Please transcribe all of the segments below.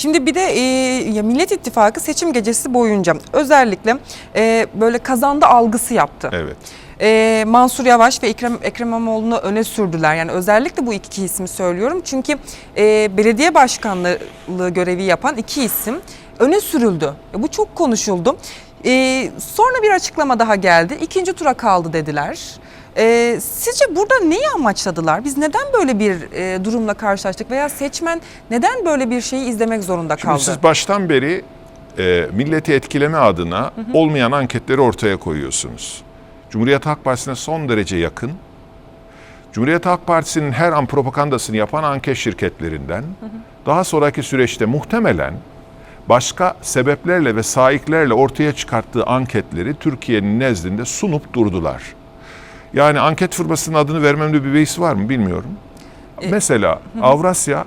Şimdi bir de e, Millet İttifakı seçim gecesi boyunca özellikle e, böyle kazandı algısı yaptı. Evet. E, Mansur Yavaş ve Ekrem, Ekrem İmamoğlu'nu öne sürdüler. Yani özellikle bu iki ismi söylüyorum. Çünkü e, belediye başkanlığı görevi yapan iki isim öne sürüldü. E, bu çok konuşuldu. E, sonra bir açıklama daha geldi. İkinci tura kaldı dediler. E, sizce burada neyi amaçladılar? Biz neden böyle bir e, durumla karşılaştık? Veya seçmen neden böyle bir şeyi izlemek zorunda Şimdi kaldı? siz baştan beri e, milleti etkileme adına olmayan anketleri ortaya koyuyorsunuz. Cumhuriyet Halk Partisi'ne son derece yakın. Cumhuriyet Halk Partisi'nin her an propagandasını yapan anket şirketlerinden daha sonraki süreçte muhtemelen başka sebeplerle ve saiklerle ortaya çıkarttığı anketleri Türkiye'nin nezdinde sunup durdular. Yani anket firmasının adını vermemde bir beis var mı bilmiyorum. Mesela Avrasya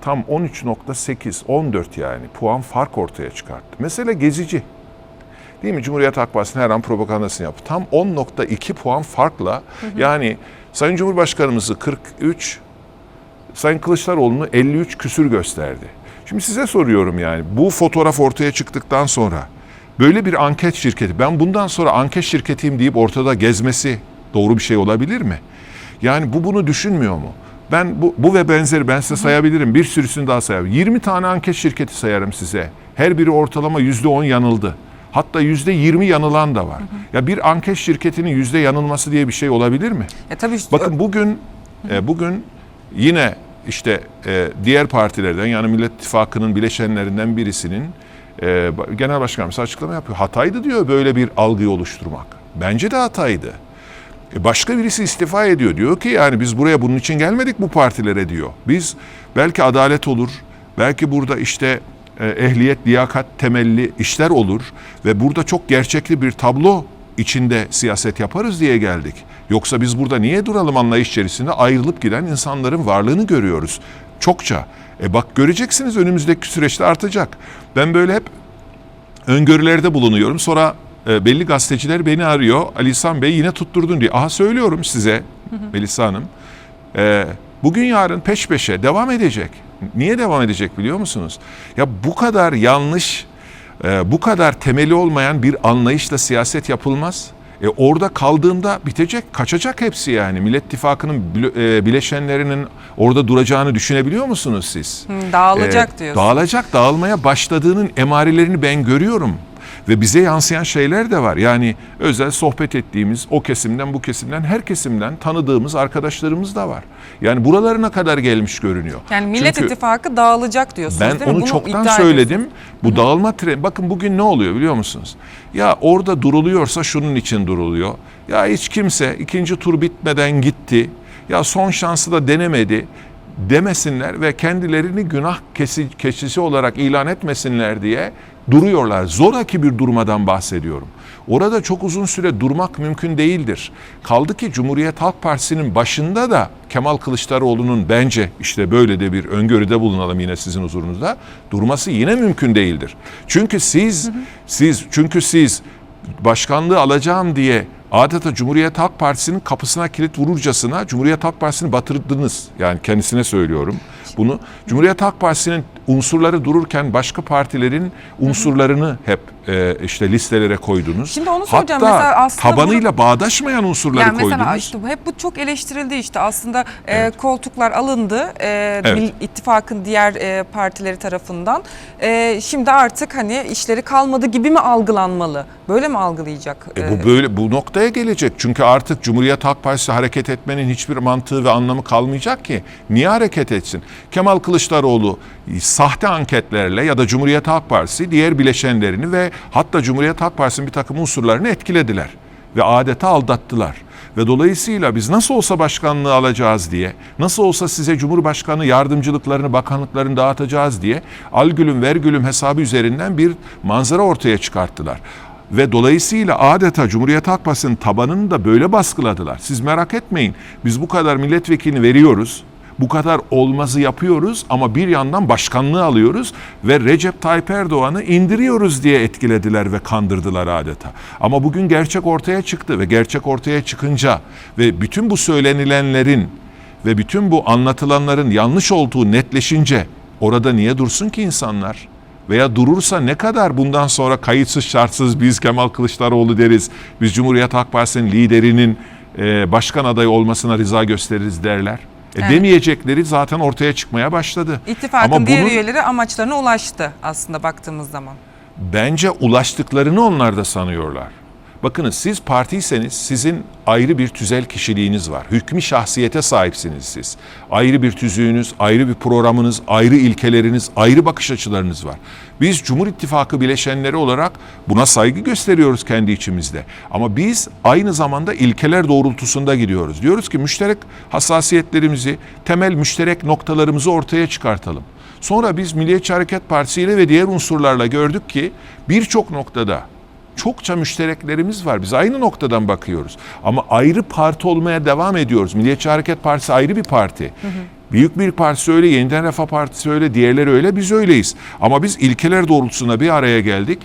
tam 13.8, 14 yani puan fark ortaya çıkarttı. Mesela Gezici. Değil mi? Cumhuriyet Halk Partisi'nin her an propagandasını yaptı. Tam 10.2 puan farkla yani Sayın Cumhurbaşkanımızı 43, Sayın Kılıçdaroğlu'nu 53 küsür gösterdi. Şimdi size soruyorum yani bu fotoğraf ortaya çıktıktan sonra böyle bir anket şirketi ben bundan sonra anket şirketiyim deyip ortada gezmesi doğru bir şey olabilir mi? Yani bu bunu düşünmüyor mu? Ben bu, bu ve benzeri ben size sayabilirim. Bir sürüsünü daha sayarım. 20 tane anket şirketi sayarım size. Her biri ortalama %10 yanıldı. Hatta %20 yanılan da var. Ya bir anket şirketinin yüzde yanılması diye bir şey olabilir mi? Ya tabii Bakın bugün e, bugün yine işte e, diğer partilerden yani Millet İttifakı'nın bileşenlerinden birisinin e, genel başkanımız açıklama yapıyor. Hataydı diyor böyle bir algıyı oluşturmak. Bence de hataydı. E, başka birisi istifa ediyor. Diyor ki yani biz buraya bunun için gelmedik bu partilere diyor. Biz belki adalet olur, belki burada işte e, ehliyet, liyakat temelli işler olur ve burada çok gerçekli bir tablo içinde siyaset yaparız diye geldik. Yoksa biz burada niye duralım anlayış içerisinde ayrılıp giden insanların varlığını görüyoruz. Çokça. E bak göreceksiniz önümüzdeki süreçte artacak. Ben böyle hep öngörülerde bulunuyorum. Sonra e, belli gazeteciler beni arıyor. Ali İhsan Bey yine tutturdun diye. Aha söylüyorum size Melisa Hanım. E, bugün yarın peş peşe devam edecek. Niye devam edecek biliyor musunuz? Ya bu kadar yanlış, e, bu kadar temeli olmayan bir anlayışla siyaset yapılmaz. E orada kaldığında bitecek, kaçacak hepsi yani. Millet İttifakı'nın e, bileşenlerinin orada duracağını düşünebiliyor musunuz siz? Dağılacak Ee, diyorsun. Dağılacak, dağılmaya başladığının emarelerini ben görüyorum. Ve bize yansıyan şeyler de var. Yani özel sohbet ettiğimiz o kesimden bu kesimden her kesimden tanıdığımız arkadaşlarımız da var. Yani buralarına kadar gelmiş görünüyor. Yani Millet Çünkü İttifakı dağılacak diyorsunuz ben değil mi? onu Bunu çoktan söyledim. Bu dağılma treni bakın bugün ne oluyor biliyor musunuz? Ya orada duruluyorsa şunun için duruluyor. Ya hiç kimse ikinci tur bitmeden gitti. Ya son şansı da denemedi demesinler ve kendilerini günah keçisi olarak ilan etmesinler diye duruyorlar. Zoraki bir durmadan bahsediyorum. Orada çok uzun süre durmak mümkün değildir. Kaldı ki Cumhuriyet Halk Partisi'nin başında da Kemal Kılıçdaroğlu'nun bence işte böyle de bir öngörüde bulunalım yine sizin huzurunuzda durması yine mümkün değildir. Çünkü siz siz çünkü siz başkanlığı alacağım diye adeta Cumhuriyet Halk Partisi'nin kapısına kilit vururcasına Cumhuriyet Halk Partisi'ni batırdınız. Yani kendisine söylüyorum bunu. Cumhuriyet Halk Partisi'nin unsurları dururken başka partilerin unsurlarını hep e, işte listelere koydunuz. Şimdi onu soracağım. Hatta Mesela aslında tabanıyla bağdaşmayan unsurları Yani mesela koydunuz. işte bu- hep bu çok eleştirildi işte aslında e, koltuklar alındı e, Evet. İttifakın diğer e, partileri tarafından. E, şimdi artık hani işleri kalmadı gibi mi algılanmalı? Böyle mi algılayacak? E bu böyle bu noktaya gelecek. Çünkü artık Cumhuriyet Halk Partisi hareket etmenin hiçbir mantığı ve anlamı kalmayacak ki. Niye hareket etsin? Kemal Kılıçdaroğlu sahte anketlerle ya da Cumhuriyet Halk Partisi diğer bileşenlerini ve hatta Cumhuriyet Halk Partisi'nin bir takım unsurlarını etkilediler ve adeta aldattılar. Ve dolayısıyla biz nasıl olsa başkanlığı alacağız diye, nasıl olsa size Cumhurbaşkanı yardımcılıklarını, bakanlıklarını dağıtacağız diye algülüm vergülüm hesabı üzerinden bir manzara ortaya çıkarttılar. Ve dolayısıyla adeta Cumhuriyet Halk Partisi'nin tabanını da böyle baskıladılar. Siz merak etmeyin biz bu kadar milletvekilini veriyoruz. Bu kadar olmazı yapıyoruz ama bir yandan başkanlığı alıyoruz ve Recep Tayyip Erdoğan'ı indiriyoruz diye etkilediler ve kandırdılar adeta. Ama bugün gerçek ortaya çıktı ve gerçek ortaya çıkınca ve bütün bu söylenilenlerin ve bütün bu anlatılanların yanlış olduğu netleşince orada niye dursun ki insanlar? Veya durursa ne kadar bundan sonra kayıtsız şartsız biz Kemal Kılıçdaroğlu deriz, biz Cumhuriyet Halk Partisi'nin liderinin başkan adayı olmasına rıza gösteririz derler. E, Evet. Demeyecekleri zaten ortaya çıkmaya başladı. İttifakın Ama diğer bunun- üyeleri amaçlarına ulaştı aslında baktığımız zaman. Bence ulaştıklarını onlar da sanıyorlar. Bakınız siz partiyseniz sizin ayrı bir tüzel kişiliğiniz var. Hükmü şahsiyete sahipsiniz siz. Ayrı bir tüzüğünüz, ayrı bir programınız, ayrı ilkeleriniz, ayrı bakış açılarınız var. Biz Cumhur İttifakı bileşenleri olarak buna saygı gösteriyoruz kendi içimizde. Ama biz aynı zamanda ilkeler doğrultusunda gidiyoruz. Diyoruz ki müşterek hassasiyetlerimizi, temel müşterek noktalarımızı ortaya çıkartalım. Sonra biz Milliyetçi Hareket Partisi ile ve diğer unsurlarla gördük ki birçok noktada çokça müştereklerimiz var. Biz aynı noktadan bakıyoruz. Ama ayrı parti olmaya devam ediyoruz. Milliyetçi Hareket Partisi ayrı bir parti. Büyük bir partisi öyle, Yeniden Refah Partisi öyle, diğerleri öyle, biz öyleyiz. Ama biz ilkeler doğrultusunda bir araya geldik.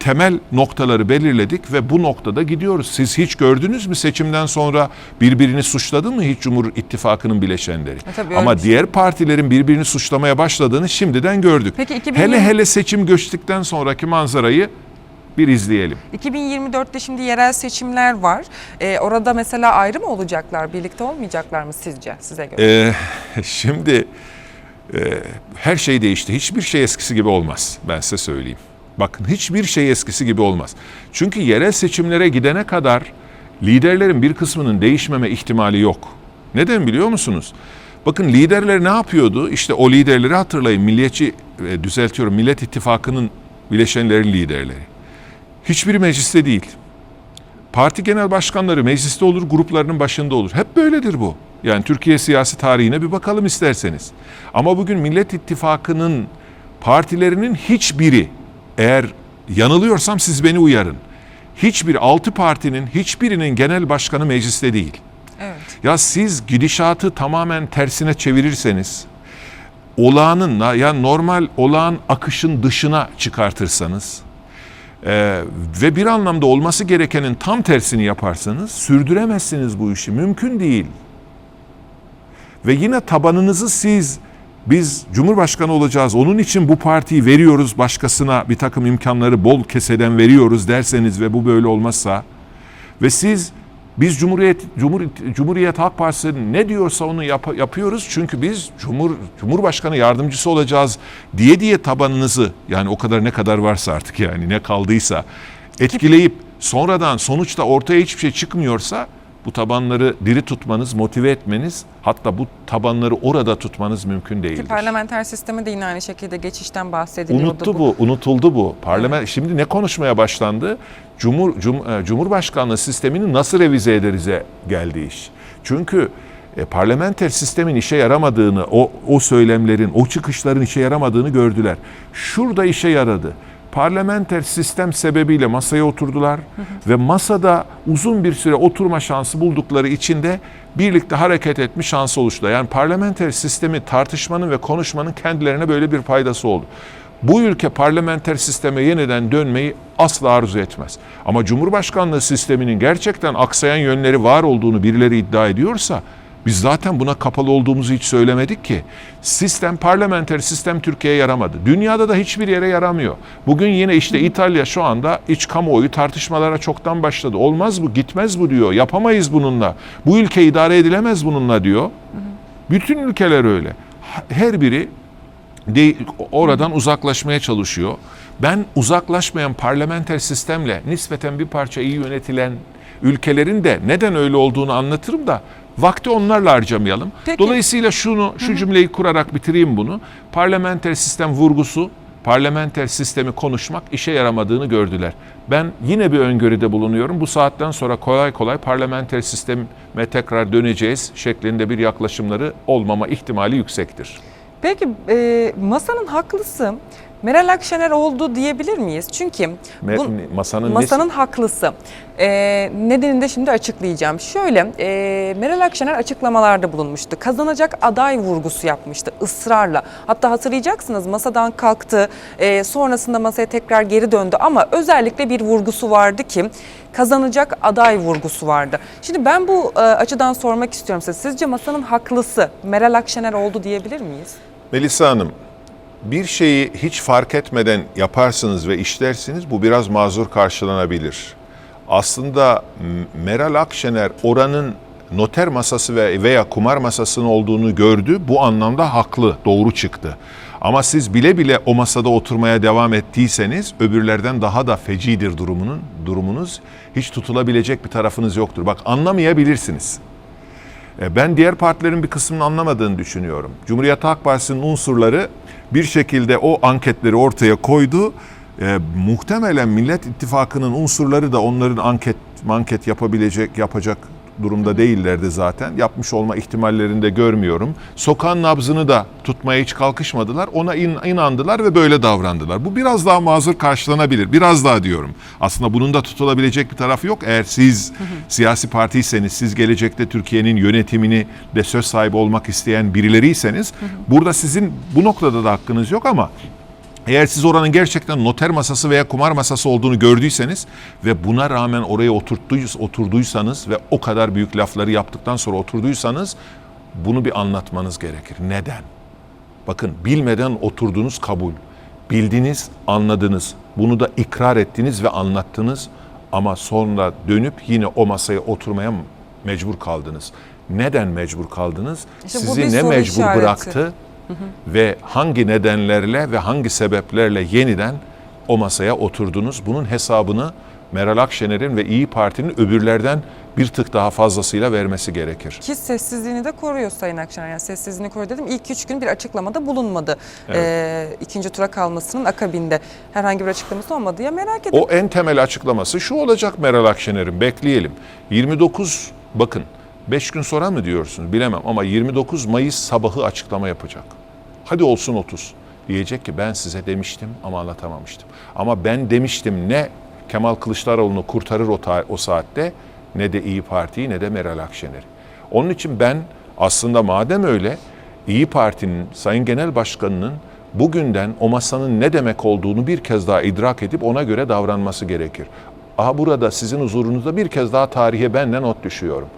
Temel noktaları belirledik ve bu noktada gidiyoruz. Siz hiç gördünüz mü seçimden sonra birbirini suçladı mı hiç Cumhur İttifakı'nın bileşenleri? E tabii Ama şey. diğer partilerin birbirini suçlamaya başladığını şimdiden gördük. Peki 2020 Hele hele seçim göçtükten sonraki manzarayı bir izleyelim. 2024'te şimdi yerel seçimler var. Ee, orada mesela ayrı mı olacaklar, birlikte olmayacaklar mı sizce, size göre? Ee, şimdi e, her şey değişti. Hiçbir şey eskisi gibi olmaz. Ben size söyleyeyim. Bakın hiçbir şey eskisi gibi olmaz. Çünkü yerel seçimlere gidene kadar liderlerin bir kısmının değişmeme ihtimali yok. Neden biliyor musunuz? Bakın liderler ne yapıyordu? İşte o liderleri hatırlayın. Milliyetçi, e, düzeltiyorum, Millet İttifakı'nın bileşenlerin liderleri. Hiçbiri mecliste değil. Parti genel başkanları mecliste olur, gruplarının başında olur. Hep böyledir bu. Yani Türkiye siyasi tarihine bir bakalım isterseniz. Ama bugün Millet İttifakı'nın partilerinin hiçbiri eğer yanılıyorsam siz beni uyarın. Hiçbir altı partinin hiçbirinin genel başkanı mecliste değil. Evet. Ya siz gidişatı tamamen tersine çevirirseniz, olağanın, yani normal olağan akışın dışına çıkartırsanız e, ve bir anlamda olması gerekenin tam tersini yaparsanız sürdüremezsiniz bu işi. Mümkün değil. Ve yine tabanınızı siz biz Cumhurbaşkanı olacağız. Onun için bu partiyi veriyoruz başkasına bir takım imkanları bol keseden veriyoruz derseniz ve bu böyle olmazsa ve siz biz Cumhuriyet Cumhur, Cumhuriyet Halk Partisi ne diyorsa onu yap- yapıyoruz. Çünkü biz Cumhur Cumhurbaşkanı yardımcısı olacağız diye diye tabanınızı yani o kadar ne kadar varsa artık yani ne kaldıysa etkileyip sonradan sonuçta ortaya hiçbir şey çıkmıyorsa bu tabanları diri tutmanız, motive etmeniz hatta bu tabanları orada tutmanız mümkün Ki değildir. parlamenter sisteme de yine aynı şekilde geçişten bahsediliyordu. Unuttu bu, unutuldu bu. Parlament şimdi ne konuşmaya başlandı? Cumhur Cum, e, Cumhurbaşkanlığı sistemini nasıl revize ederize geldi iş. Çünkü e, parlamenter sistemin işe yaramadığını, o o söylemlerin, o çıkışların işe yaramadığını gördüler. Şurada işe yaradı. Parlamenter sistem sebebiyle masaya oturdular ve masada uzun bir süre oturma şansı buldukları için de birlikte hareket etme şansı oluştu. Yani parlamenter sistemi tartışmanın ve konuşmanın kendilerine böyle bir faydası oldu. Bu ülke parlamenter sisteme yeniden dönmeyi asla arzu etmez. Ama Cumhurbaşkanlığı sisteminin gerçekten aksayan yönleri var olduğunu birileri iddia ediyorsa biz zaten buna kapalı olduğumuzu hiç söylemedik ki. Sistem, parlamenter sistem Türkiye'ye yaramadı. Dünyada da hiçbir yere yaramıyor. Bugün yine işte İtalya şu anda iç kamuoyu tartışmalara çoktan başladı. Olmaz bu, gitmez bu diyor. Yapamayız bununla. Bu ülke idare edilemez bununla diyor. Bütün ülkeler öyle. Her biri de, oradan uzaklaşmaya çalışıyor. Ben uzaklaşmayan parlamenter sistemle nispeten bir parça iyi yönetilen ülkelerin de neden öyle olduğunu anlatırım da vakti onlarla harcamayalım. Peki. Dolayısıyla şunu şu cümleyi kurarak bitireyim bunu. Parlamenter sistem vurgusu parlamenter sistemi konuşmak işe yaramadığını gördüler. Ben yine bir öngörüde bulunuyorum. Bu saatten sonra kolay kolay parlamenter sisteme tekrar döneceğiz şeklinde bir yaklaşımları olmama ihtimali yüksektir. Peki e, masanın haklısı Meral Akşener oldu diyebilir miyiz? Çünkü Me- bu- masanın masanın haklısı. E, nedenini de şimdi açıklayacağım. Şöyle e, Meral Akşener açıklamalarda bulunmuştu. Kazanacak aday vurgusu yapmıştı ısrarla. Hatta hatırlayacaksınız masadan kalktı. e, sonrasında masaya tekrar geri döndü ama özellikle bir vurgusu vardı ki kazanacak aday vurgusu vardı. Şimdi ben bu e, açıdan sormak istiyorum size. Sizce masanın haklısı Meral Akşener oldu diyebilir miyiz? Melisa Hanım, bir şeyi hiç fark etmeden yaparsınız ve işlersiniz bu biraz mazur karşılanabilir. Aslında Meral Akşener oranın noter masası ve veya kumar masasının olduğunu gördü. Bu anlamda haklı, doğru çıktı. Ama siz bile bile o masada oturmaya devam ettiyseniz öbürlerden daha da fecidir durumunun durumunuz. Hiç tutulabilecek bir tarafınız yoktur. Bak anlamayabilirsiniz. E, Ben diğer partilerin bir kısmını anlamadığını düşünüyorum. Cumhuriyet Halk Partisi'nin unsurları bir şekilde o anketleri ortaya koydu. E, muhtemelen Millet İttifakı'nın unsurları da onların anket manket yapabilecek, yapacak durumda değillerdi zaten. Yapmış olma ihtimallerini de görmüyorum. Sokağın nabzını da tutmaya hiç kalkışmadılar. Ona in- inandılar ve böyle davrandılar. Bu biraz daha mazur karşılanabilir. Biraz daha diyorum. Aslında bunun da tutulabilecek bir tarafı yok. Eğer siz siyasi partiyseniz, siz gelecekte Türkiye'nin yönetimini de söz sahibi olmak isteyen birileriyseniz burada sizin bu noktada da hakkınız yok ama eğer siz oranın gerçekten noter masası veya kumar masası olduğunu gördüyseniz ve buna rağmen oraya oturduysanız ve o kadar büyük lafları yaptıktan sonra oturduysanız bunu bir anlatmanız gerekir. Neden? Bakın bilmeden oturduğunuz kabul. Bildiniz, anladınız. Bunu da ikrar ettiniz ve anlattınız ama sonra dönüp yine o masaya oturmaya mecbur kaldınız. Neden mecbur kaldınız? İşte Sizi ne mecbur işareti. bıraktı? Ve hangi nedenlerle ve hangi sebeplerle yeniden o masaya oturdunuz? Bunun hesabını Meral Akşener'in ve İyi Parti'nin öbürlerden bir tık daha fazlasıyla vermesi gerekir. Ki sessizliğini de koruyor Sayın Akşener. Yani sessizliğini koruyor dedim. İlk üç gün bir açıklamada bulunmadı. Ee, ikinci tura kalmasının akabinde herhangi bir açıklaması olmadı ya merak ediyorum. O en temel açıklaması şu olacak Meral Akşener'in bekleyelim. 29 bakın 5 gün sonra mı diyorsunuz bilemem ama 29 Mayıs sabahı açıklama yapacak. Hadi olsun 30. Diyecek ki ben size demiştim ama anlatamamıştım. Ama ben demiştim ne Kemal Kılıçdaroğlu'nu kurtarır o, o saatte ne de İyi Parti'yi ne de Meral Akşener'i. Onun için ben aslında madem öyle İyi Parti'nin Sayın Genel Başkanı'nın bugünden o masanın ne demek olduğunu bir kez daha idrak edip ona göre davranması gerekir. Aha burada sizin huzurunuzda bir kez daha tarihe ben de not düşüyorum.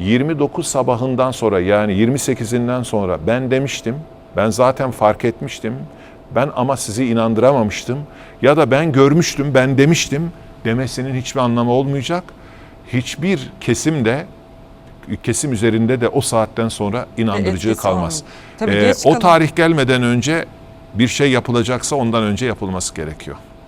29 sabahından sonra yani 28'inden sonra ben demiştim, ben zaten fark etmiştim, ben ama sizi inandıramamıştım ya da ben görmüştüm, ben demiştim demesinin hiçbir anlamı olmayacak. Hiçbir kesim de kesim üzerinde de o saatten sonra inandırıcı kalmaz. Tabii Ee, o tarih gelmeden önce bir şey yapılacaksa ondan önce yapılması gerekiyor.